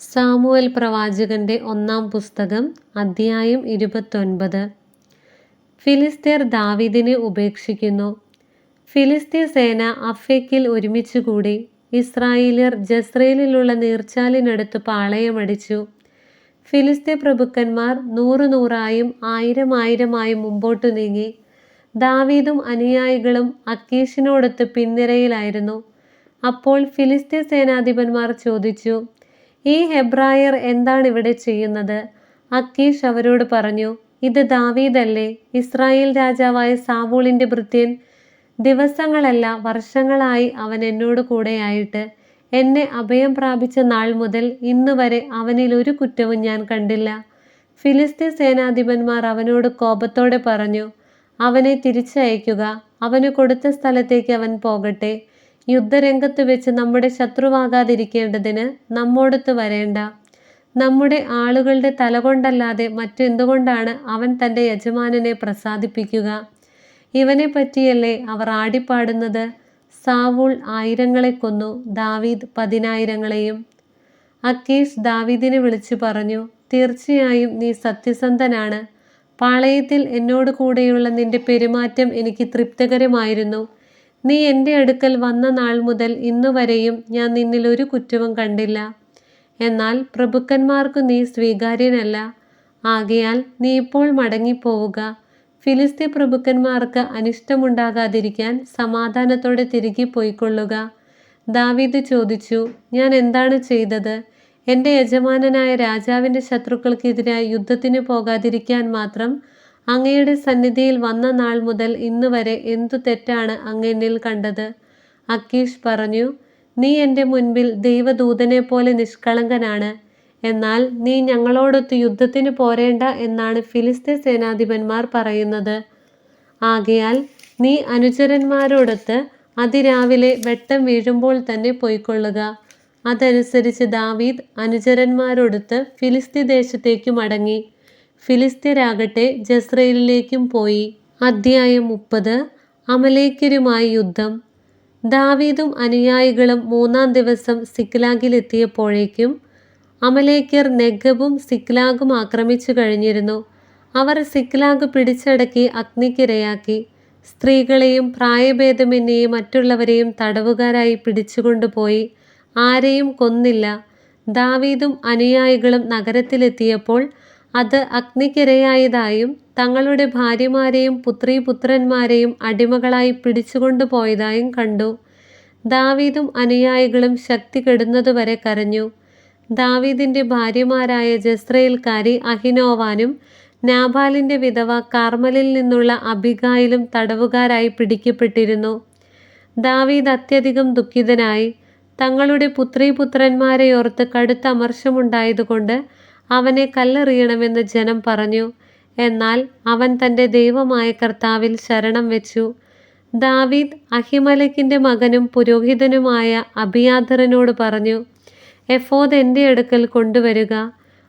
Samuel പ്രവാചകന്റെ ഒന്നാം പുസ്തകം അദ്ധ്യായം ഇരുപത്തൊൻപത്. ഫിലിസ്തീർ ദാവീദിനെ ഉപേക്ഷിക്കുന്നു. ഫിലിസ്തീർ സേന അഫേക്കിൽ ഒരുമിച്ചുകൂടി ഇസ്രായേലിയർ ജസ്രേലിലുള്ള നീർച്ചാലിനടുത്ത് പാളയമടിച്ചു. ഫിലിസ്തീൻ പ്രഭുക്കന്മാർ നൂറു നൂറായും ആയിരം ആയിരമായും മുമ്പോട്ടു നീങ്ങി. ദാവീദും അനുയായികളും അക്കീഷിനോടൊത്ത് പിൻനിരയിലായിരുന്നു. അപ്പോൾ ഫിലിസ്തീൻ സേനാധിപന്മാർ ചോദിച്ചു ഈ ഹെബ്രായർ എന്താണ് ഇവിടെ ചെയ്യുന്നത്? അക്കീഷ് അവരോട് പറഞ്ഞു ഇത് ദാവീദല്ലേ? ഇസ്രായേൽ രാജാവായ സാവൂളിന്റെ ഭൃത്യൻ. ദിവസങ്ങളല്ല വർഷങ്ങളായി അവൻ എന്നോട് കൂടെയായിട്ട്. എന്നെ അഭയം പ്രാപിച്ച നാൾ മുതൽ ഇന്ന് വരെ അവനിൽ ഒരു കുറ്റവും ഞാൻ കണ്ടില്ല. ഫിലിസ്തീൻ സേനാധിപന്മാർ അവനോട് കോപത്തോടെ പറഞ്ഞു അവനെ തിരിച്ചയക്കുക. അവന് കൊടുത്ത സ്ഥലത്തേക്ക് അവൻ പോകട്ടെ. യുദ്ധരംഗത്ത് വെച്ച് നമ്മുടെ ശത്രുവാകാതിരിക്കേണ്ടതിന് നമ്മോടത്ത് വരേണ്ട. നമ്മുടെ ആളുകളുടെ തലകൊണ്ടല്ലാതെ മറ്റെന്തുകൊണ്ടാണ് അവൻ തന്റെ യജമാനനെ പ്രസാദിപ്പിക്കുക? ഇവനെ പറ്റിയല്ലേ അവർ ആടിപ്പാടുന്നത്? സാവൂൾ ആയിരങ്ങളെ കൊന്നു ദാവീദ് പതിനായിരങ്ങളെയും. അക്കീഷ് ദാവീദിനെ വിളിച്ചു പറഞ്ഞു തീർച്ചയായും നീ സത്യസന്ധനാണ്. പാളയത്തിൽ എന്നോട് കൂടെയുള്ള നിന്റെ പെരുമാറ്റം എനിക്ക് തൃപ്തികരമായിരുന്നു. നീ എന്റെ അടുക്കൽ വന്ന നാൾ മുതൽ ഇന്നുവരെയും ഞാൻ നിന്നിൽ ഒരു കുറ്റവും കണ്ടില്ല. എന്നാൽ പ്രഭുക്കന്മാർക്ക് നീ സ്വീകാര്യനല്ല. ആകയാൽ നീ ഇപ്പോൾ മടങ്ങിപ്പോവുക. ഫിലിസ്തീ പ്രഭുക്കന്മാർക്ക് അനിഷ്ടമുണ്ടാകാതിരിക്കാൻ സമാധാനത്തോടെ തിരികെ പോയിക്കൊള്ളുക. ദാവീദ് ചോദിച്ചു ഞാൻ എന്താണ് ചെയ്തത്? എന്റെ യജമാനനായ രാജാവിന്റെ ശത്രുക്കൾക്കെതിരായി യുദ്ധത്തിന് പോകാതിരിക്കാൻ മാത്രം അങ്ങയുടെ സന്നിധിയിൽ വന്ന നാൾ മുതൽ ഇന്ന് വരെ എന്തു തെറ്റാണ് അങ്ങെന്നിൽ കണ്ടത്? അക്കീഷ് പറഞ്ഞു നീ എന്റെ മുൻപിൽ ദൈവദൂതനെ പോലെ നിഷ്കളങ്കനാണ്. എന്നാൽ നീ ഞങ്ങളോടൊത്ത് യുദ്ധത്തിന് പോരേണ്ട എന്നാണ് ഫിലിസ്തീൻ സേനാധിപന്മാർ പറയുന്നത്. ആകയാൽ നീ അനുചരന്മാരോടൊത്ത് അതിരാവിലെ വെട്ടം വീഴുമ്പോൾ തന്നെ പോയിക്കൊള്ളുക. അതനുസരിച്ച് ദാവീദ് അനുചരന്മാരോടൊത്ത് ഫിലിസ്തീൻ ദേശത്തേക്ക് മടങ്ങി. ഫിലിസ്തീരാകട്ടെ ജസ്രയേലിലേക്കും പോയി. അദ്ധ്യായം മുപ്പത്. അമലേക്കരുമായി യുദ്ധം. ദാവീദും അനുയായികളും മൂന്നാം ദിവസം സിക്ലാഗിലെത്തിയപ്പോഴേക്കും അമലേക്കർ നെഗബും സിക്ലാഗും ആക്രമിച്ചു കഴിഞ്ഞിരുന്നു. അവർ സിക്ലാഗ് പിടിച്ചടക്കി അഗ്നിക്കിരയാക്കി. സ്ത്രീകളെയും പ്രായഭേദമെന്നെയും മറ്റുള്ളവരെയും തടവുകാരായി പിടിച്ചുകൊണ്ടുപോയി. ആരെയും കൊന്നില്ല. ദാവീദും അനുയായികളും നഗരത്തിലെത്തിയപ്പോൾ അത് അഗ്നിക്കിരയായതായും തങ്ങളുടെ ഭാര്യമാരെയും പുത്രീപുത്രന്മാരെയും അടിമകളായി പിടിച്ചുകൊണ്ടുപോയതായും കണ്ടു. ദാവീദും അനുയായികളും ശക്തി കെടുന്നതുവരെ കരഞ്ഞു. ദാവീദിന്റെ ഭാര്യമാരായ ജസ്രയേൽക്കാരി അഹിനോവാനും നാബാലിന്റെ വിധവ കാർമലിൽ നിന്നുള്ള അബിഗായിലും തടവുകാരായി പിടിക്കപ്പെട്ടിരുന്നു. ദാവീദ് അത്യധികം ദുഃഖിതനായി. തങ്ങളുടെ പുത്രീപുത്രന്മാരെയോർത്ത് കടുത്ത അമർഷമുണ്ടായതുകൊണ്ട് അവനെ കല്ലെറിയണമെന്ന് ജനം പറഞ്ഞു. എന്നാൽ അവൻ തന്റെ ദൈവമായ കർത്താവിൽ ശരണം വെച്ചു. ദാവീദ് അഹിമലക്കിന്റെ മകനും പുരോഹിതനുമായ അബിയാദറിനോട് പറഞ്ഞു എഫോദ് എന്റെ അടുക്കൽ കൊണ്ടുവരിക.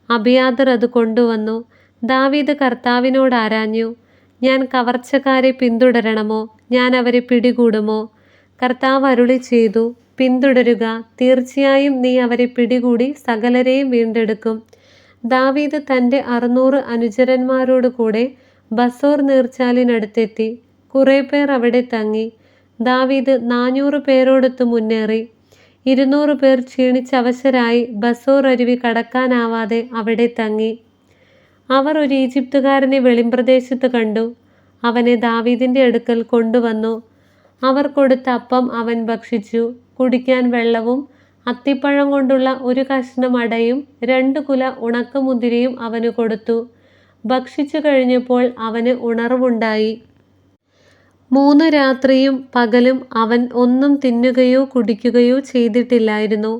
അബിയാദർ അത് കൊണ്ടുവന്നു. ദാവീദ് കർത്താവിനോട് ആരാഞ്ഞു ഞാൻ കവർച്ചക്കാരെ പിന്തുടരണമോ? ഞാൻ അവരെ പിടികൂടുമോ? കർത്താവ് അരുളി ചെയ്തു പിന്തുടരുക. തീർച്ചയായും നീ അവരെ പിടികൂടി സകലരെയും വീണ്ടെടുക്കും. ദാവീദ് തന്റെ അറുന്നൂറ് അനുചരന്മാരോട് കൂടെ ബസോർ നീർച്ചാലിനടുത്തെത്തി. കുറേ പേർ അവിടെ തങ്ങി. ദാവീദ് നാനൂറ് പേരോടൊത്ത് മുന്നേറി. ഇരുന്നൂറ് പേർ ക്ഷീണിച്ചവശരായി ബസോർ അരുവി കടക്കാനാവാതെ അവിടെ തങ്ങി. അവർ ഒരു ഈജിപ്തുകാരനെ വെളിമ്പ്രദേശത്ത് കണ്ടു. അവനെ ദാവീദിന്റെ അടുക്കൽ കൊണ്ടുവന്നു. അവർ കൊടുത്ത അപ്പം അവൻ ഭക്ഷിച്ചു. കുടിക്കാൻ വെള്ളവും അത്തിപ്പഴം കൊണ്ടുള്ള ഒരു കഷ്ണം അടയും രണ്ട് കുല ഉണക്കമുന്തിരിയും അവന് കൊടുത്തു. ഭക്ഷിച്ചു കഴിഞ്ഞപ്പോൾ അവന് ഉണർവുണ്ടായി. മൂന്ന് രാത്രിയും പകലും അവൻ ഒന്നും തിന്നുകയോ കുടിക്കുകയോ ചെയ്തിട്ടില്ലായിരുന്നു.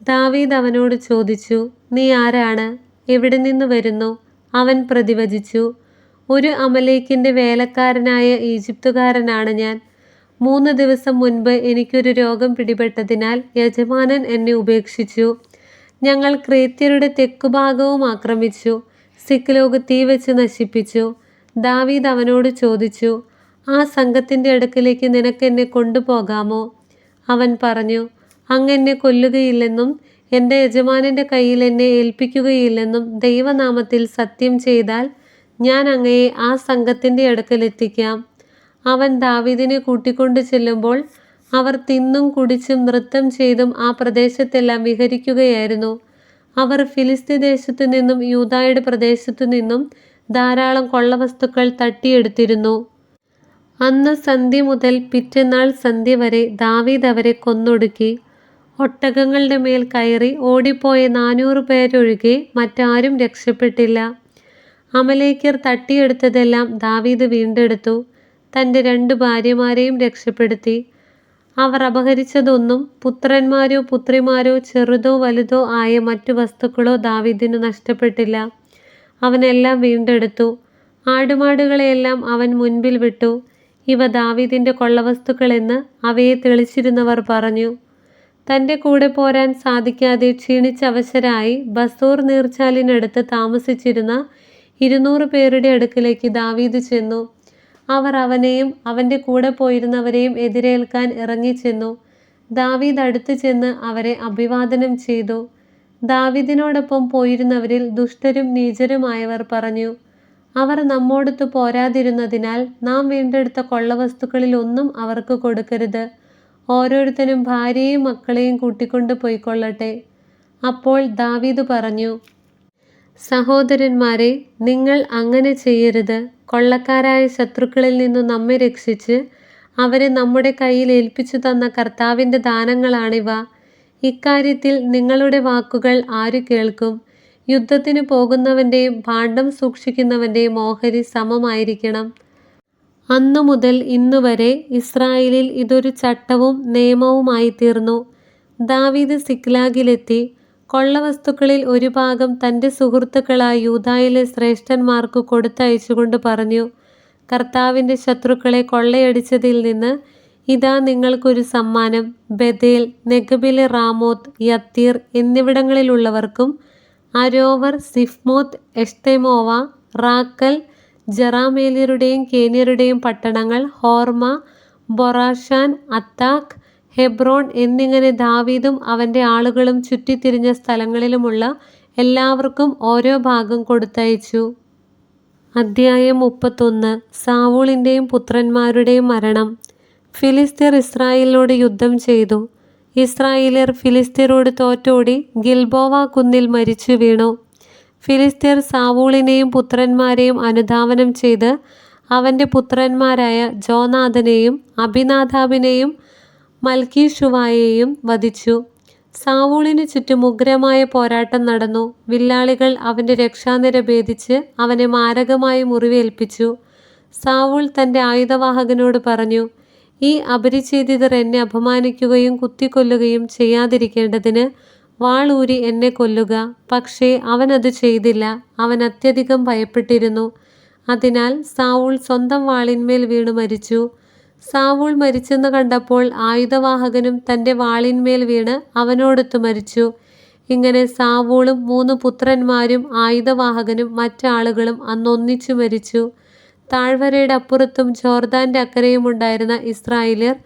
ദാവീദ് അവനോട് ചോദിച്ചു നീ ആരാണ്? എവിടെ നിന്ന് വരുന്നു? അവൻ പ്രതിവചിച്ചു ഒരു അമലേക്കിന്റെ വേലക്കാരനായ ഈജിപ്തുകാരനാണ് ഞാൻ. മൂന്ന് ദിവസം മുൻപ് എനിക്കൊരു രോഗം പിടിപെട്ടതിനാൽ യജമാനൻ എന്നെ ഉപേക്ഷിച്ചു. ഞങ്ങൾ ക്രേത്യരുടെ തെക്കുഭാഗവും ആക്രമിച്ചു. സിക്ലോഗ് തീ വെച്ച് നശിപ്പിച്ചു. ദാവീദ് അവനോട് ചോദിച്ചു ആ സംഘത്തിന്റെ അടുക്കിലേക്ക് നിനക്ക് എന്നെ കൊണ്ടുപോകാമോ? അവൻ പറഞ്ഞു അങ്ങ് എന്നെ കൊല്ലുകയില്ലെന്നും എന്റെ യജമാനന്റെ കയ്യിൽ എന്നെ ഏൽപ്പിക്കുകയില്ലെന്നും ദൈവനാമത്തിൽ സത്യം ചെയ്താൽ ഞാൻ അങ്ങയെ ആ സംഘത്തിന്റെ അടുക്കലെത്തിക്കാം അവൻ ദാവീദിനെ കൂട്ടിക്കൊണ്ടു ചെല്ലുമ്പോൾ അവർ തിന്നും കുടിച്ചും നൃത്തം ചെയ്തും ആ പ്രദേശത്തെല്ലാം വിഹരിക്കുകയായിരുന്നു. അവർ ഫിലിസ്തീൻ ദേശത്തു നിന്നും യൂതായുടെ പ്രദേശത്തു നിന്നും ധാരാളം കൊള്ളവസ്തുക്കൾ തട്ടിയെടുത്തിരുന്നു. അന്ന് സന്ധ്യ മുതൽ പിറ്റന്നാൾ സന്ധ്യ വരെ ദാവീദ് അവരെ കൊന്നൊടുക്കി. ഒട്ടകങ്ങളുടെ മേൽ കയറി ഓടിപ്പോയ നാനൂറ് പേരൊഴികെ മറ്റാരും രക്ഷപ്പെട്ടില്ല. അമലേക്കർ തട്ടിയെടുത്തതെല്ലാം ദാവീദ് വീണ്ടെടുത്തു. തന്റെ രണ്ട് ഭാര്യമാരെയും രക്ഷപ്പെടുത്തി. അവർ അപഹരിച്ചതൊന്നും പുത്രന്മാരോ പുത്രിമാരോ ചെറുതോ വലുതോ ആയ മറ്റു വസ്തുക്കളോ ദാവിദിനു നഷ്ടപ്പെട്ടില്ല. അവനെല്ലാം വീണ്ടെടുത്തു. ആടുമാടുകളെയെല്ലാം അവൻ മുൻപിൽ വിട്ടു. ഇവ ദാവീദിന്റെ കൊള്ളവസ്തുക്കളെന്ന് അവയെ തെളിച്ചിരുന്നവർ പറഞ്ഞു. തന്റെ കൂടെ പോരാൻ സാധിക്കാതെ ക്ഷീണിച്ചവശരായി ബസൂർ നീർച്ചാലിനടുത്ത് താമസിച്ചിരുന്ന ഇരുന്നൂറ് പേരുടെ അടുക്കിലേക്ക് ദാവീദ് ചെന്നു. അവർ അവനെയും അവന്റെ കൂടെ പോയിരുന്നവരെയും എതിരേൽക്കാൻ ഇറങ്ങിച്ചെന്നു. ദാവീദ് അടുത്തു ചെന്ന് അവരെ അഭിവാദനം ചെയ്തു. ദാവീദിനോടൊപ്പം പോയിരുന്നവരിൽ ദുഷ്ടരും നീചരുമായവർ പറഞ്ഞു അവർ നമ്മോടൊത്ത് പോരാതിരുന്നതിനാൽ നാം വീണ്ടെടുത്ത കൊള്ളവസ്തുക്കളിൽ ഒന്നും അവർക്ക് കൊടുക്കരുത്. ഓരോരുത്തരും ഭാര്യയും മക്കളെയും കൂട്ടിക്കൊണ്ട് പോയിക്കൊള്ളട്ടെ അപ്പോൾ ദാവീദ് പറഞ്ഞു സഹോദരന്മാരെ നിങ്ങൾ അങ്ങനെ ചെയ്യരുത്. കൊള്ളക്കാരായ ശത്രുക്കളിൽ നിന്നു നമ്മെ രക്ഷിച്ച് അവരെ നമ്മുടെ കയ്യിൽ ഏൽപ്പിച്ചു തന്ന കർത്താവിന്റെ ദാനങ്ങളാണിവ. ഇക്കാര്യത്തിൽ നിങ്ങളുടെ വാക്കുകൾ ആര് കേൾക്കും? യുദ്ധത്തിന് പോകുന്നവന്റെയും ഭാണ്ഡം സൂക്ഷിക്കുന്നവന്റെയും ഓഹരി സമമായിരിക്കണം. അന്നു മുതൽ ഇന്നു വരെ ഇസ്രായേലിൽ ഇതൊരു ചട്ടവും നിയമവുമായി തീർന്നു ദാവീദ് സിക്ലാഗിലെത്തി കൊള്ളവസ്തുക്കളിൽ ഒരു ഭാഗം തന്റെ സുഹൃത്തുക്കളായ യൂതായിലെ ശ്രേഷ്ഠന്മാർക്ക് കൊടുത്തയച്ചുകൊണ്ട് പറഞ്ഞു കർത്താവിന്റെ ശത്രുക്കളെ കൊള്ളയടിച്ചതിൽ നിന്ന് ഇതാ നിങ്ങൾക്കൊരു സമ്മാനം. ബദേൽ നെഗബിലെ റാമോത്ത് യത്തീർ എന്നിവിടങ്ങളിലുള്ളവർക്കും അരോവർ സിഫ്മോത്ത് എഷ്തെമോവ റാക്കൽ ജറാമേലിയരുടെയും കേനിയരുടെയും പട്ടണങ്ങൾ ഹോർമ ബൊറാഷാൻ അത്താക്ക് ഹെബ്രോൺ എന്നിങ്ങനെ ദാവീദും അവന്റെ ആളുകളും ചുറ്റിത്തിരിഞ്ഞ സ്ഥലങ്ങളിലുമുള്ള എല്ലാവർക്കും ഓരോ ഭാഗം കൊടുത്തയച്ചു. അദ്ധ്യായം മുപ്പത്തൊന്ന്. സാവൂളിന്റെയും പുത്രന്മാരുടെയും മരണം. ഫിലിസ്തീർ ഇസ്രായേലിനോട് യുദ്ധം ചെയ്തു. ഇസ്രായേലിയർ ഫിലിസ്തീനോട് തോറ്റോടി ഗിൽബോവ കുന്നിൽ മരിച്ചു വീണു. ഫിലിസ്തീർ സാവൂളിനെയും പുത്രന്മാരെയും അനുധാവനം ചെയ്ത് അവന്റെ പുത്രന്മാരായ ജോനാഥനെയും അഭിനാഥാബിനെയും മൽക്കീഷുവായെയും വധിച്ചു. സാവൂളിനു ചുറ്റും ഉഗ്രമായ പോരാട്ടം നടന്നു. വില്ലാളികൾ അവന്റെ രക്ഷാനിര ഭേദിച്ച് അവനെ മാരകമായി മുറിവേൽപ്പിച്ചു. സാവൂൾ തന്റെ ആയുധവാഹകനോട് പറഞ്ഞു ഈ അപരിച്ഛേദിതർ എന്നെ അപമാനിക്കുകയും കുത്തിക്കൊല്ലുകയും ചെയ്യാതിരിക്കേണ്ടതിന് വാളൂരി എന്നെ കൊല്ലുക. പക്ഷേ അവനത് ചെയ്തില്ല. അവൻ അത്യധികം ഭയപ്പെട്ടിരുന്നു. അതിനാൽ സാവൂൾ സ്വന്തം വാളിന്മേൽ വീണു മരിച്ചു. സാവൂൾ മരിച്ചെന്ന് കണ്ടപ്പോൾ ആയുധവാഹകനും തന്റെ വാളിന്മേൽ വീണ് അവനോടൊത്ത് മരിച്ചു. ഇങ്ങനെ സാവൂളും മൂന്ന് പുത്രന്മാരും ആയുധവാഹകനും മറ്റാളുകളും അന്നൊന്നിച്ചു മരിച്ചു. താഴ്വരയുടെ അപ്പുറത്തും ജോർദാന്റെ അക്കരയുമുണ്ടായിരുന്ന ഇസ്രായേലിയർ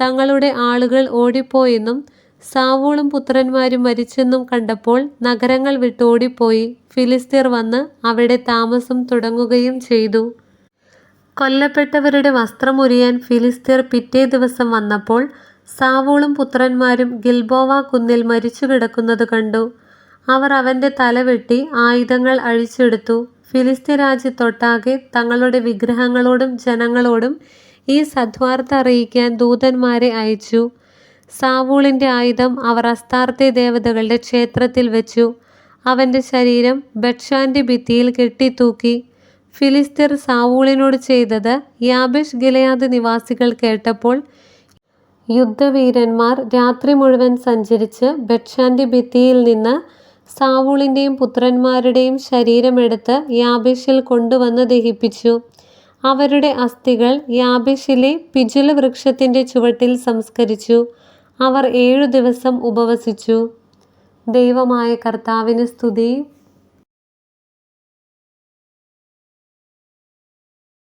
തങ്ങളുടെ ആളുകൾ ഓടിപ്പോയെന്നും സാവൂളും പുത്രന്മാരും മരിച്ചെന്നും കണ്ടപ്പോൾ നഗരങ്ങൾ വിട്ടോടിപ്പോയി. ഫിലിസ്തീർ വന്ന് അവിടെ താമസം തുടങ്ങുകയും ചെയ്തു. കൊല്ലപ്പെട്ടവരുടെ വസ്ത്രമുരിയാൻ ഫിലിസ്തീർ പിറ്റേ ദിവസം വന്നപ്പോൾ സാവൂളും പുത്രന്മാരും ഗിൽബോവ കുന്നിൽ മരിച്ചു കിടക്കുന്നത് കണ്ടു. അവർ അവന്റെ തല വെട്ടി ആയുധങ്ങൾ അഴിച്ചെടുത്തു. ഫിലിസ്തീൻ രാജ്യത്തൊട്ടാകെ തങ്ങളുടെ വിഗ്രഹങ്ങളോടും ജനങ്ങളോടും ഈ സദ്വാർത്ത അറിയിക്കാൻ ദൂതന്മാരെ അയച്ചു. സാവൂളിന്റെ ആയുധം അവർ അസ്താർത്തെ ദേവതകളുടെ ക്ഷേത്രത്തിൽ വെച്ചു. അവന്റെ ശരീരം ബക്ഷാന്റെ ഭിത്തിയിൽ കെട്ടിത്തൂക്കി. ഫിലിസ്തീർ സാവൂളിനോട് ചെയ്തത് യാബേഷ് ഗിലയാദ് നിവാസികൾ കേട്ടപ്പോൾ യുദ്ധവീരന്മാർ രാത്രി മുഴുവൻ സഞ്ചരിച്ച് ബക്ഷാന്റെ ഭിത്തിയിൽ നിന്ന് സാവൂളിന്റെയും പുത്രന്മാരുടെയും ശരീരമെടുത്ത് യാബേഷിൽ കൊണ്ടുവന്ന് ദഹിപ്പിച്ചു. അവരുടെ അസ്ഥികൾ യാബേഷിലെ പിജുല വൃക്ഷത്തിന്റെ ചുവട്ടിൽ സംസ്കരിച്ചു. അവർ ഏഴു ദിവസം ഉപവസിച്ചു. ദൈവമായ കർത്താവിന് സ്തുതി.